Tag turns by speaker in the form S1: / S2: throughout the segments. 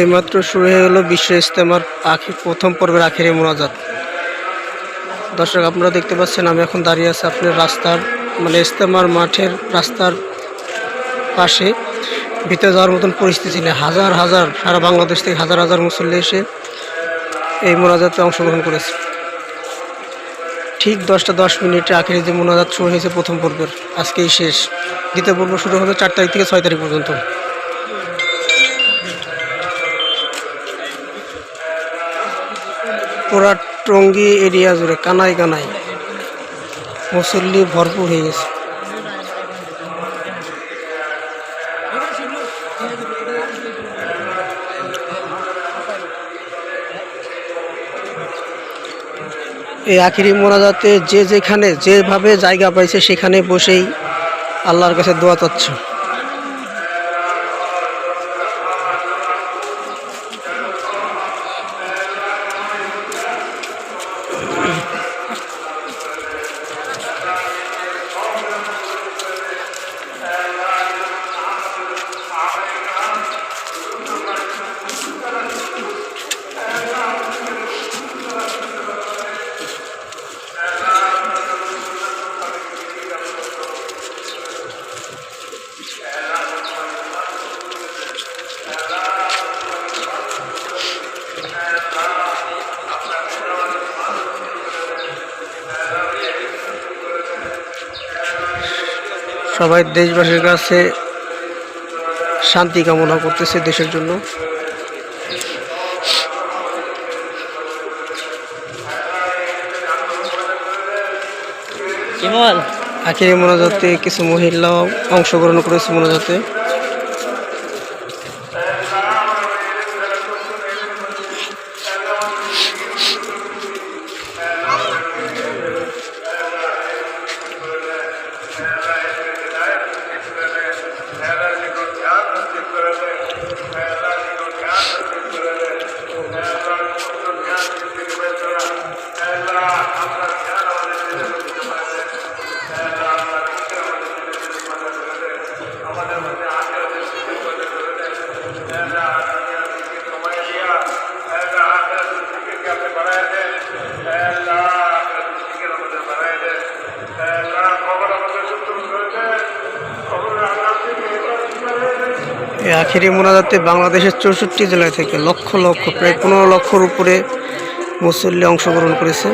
S1: এইমাত্র শুরু হয়ে গেল বিশ্ব ইজতেমার আখি প্রথম পর্বের আখেরি মোনাজাত। দর্শক, আপনারা দেখতে পাচ্ছেন, আমি এখন দাঁড়িয়ে আছি আপনার রাস্তার মানে ইজতেমার মাঠের রাস্তার পাশে। ভিতরে যাওয়ার মতন পরিস্থিতি নেই। হাজার হাজার, সারা বাংলাদেশ থেকে হাজার হাজার মুসল্লি এসে এই মোনাজাতে অংশগ্রহণ করেছে। ঠিক দশটা দশ মিনিটে আখেরি যে মোনাজাত শুরু হয়েছে প্রথম পর্বের, আজকেই শেষ। দ্বিতীয় পর্ব শুরু হবে চার তারিখ থেকে ছয় তারিখ পর্যন্ত। পুরা টঙ্গি এরিয়া জুড়ে কানাই কানাই মুসল্লি ভরপুর হয়ে গেছে। এই আখিরি মোনাজাতে যে যেখানে, যেভাবে জায়গা পাইছে সেখানে বসেই আল্লাহর কাছে দোয়া চাচ্ছে। সবাই দেশবাসীর কাছে শান্তি কামনা করতেছে দেশের জন্য। আখিরে মোনাজাতে কিছু মহিলা অংশগ্রহণ করেছে মোনাজাতে। Yeah, right. এই আখিরি মোনাজাতে বাংলাদেশের চৌষট্টি জেলা থেকে লক্ষ লক্ষ, প্রায় পনেরো লক্ষর উপরে মুসল্লি অংশগ্রহণ করেছে।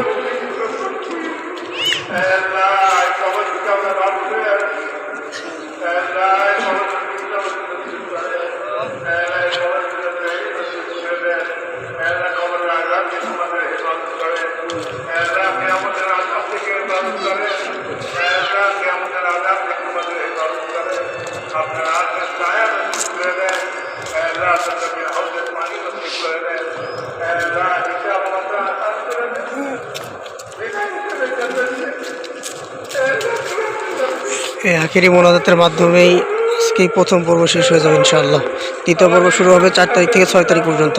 S1: এই আখিরি মোনাজাতের মাধ্যমেই আজকেই প্রথম পর্ব শেষ হয়ে যাবে ইনশাআল্লাহ। দ্বিতীয় পর্ব শুরু হবে চার তারিখ থেকে ছয় তারিখ পর্যন্ত।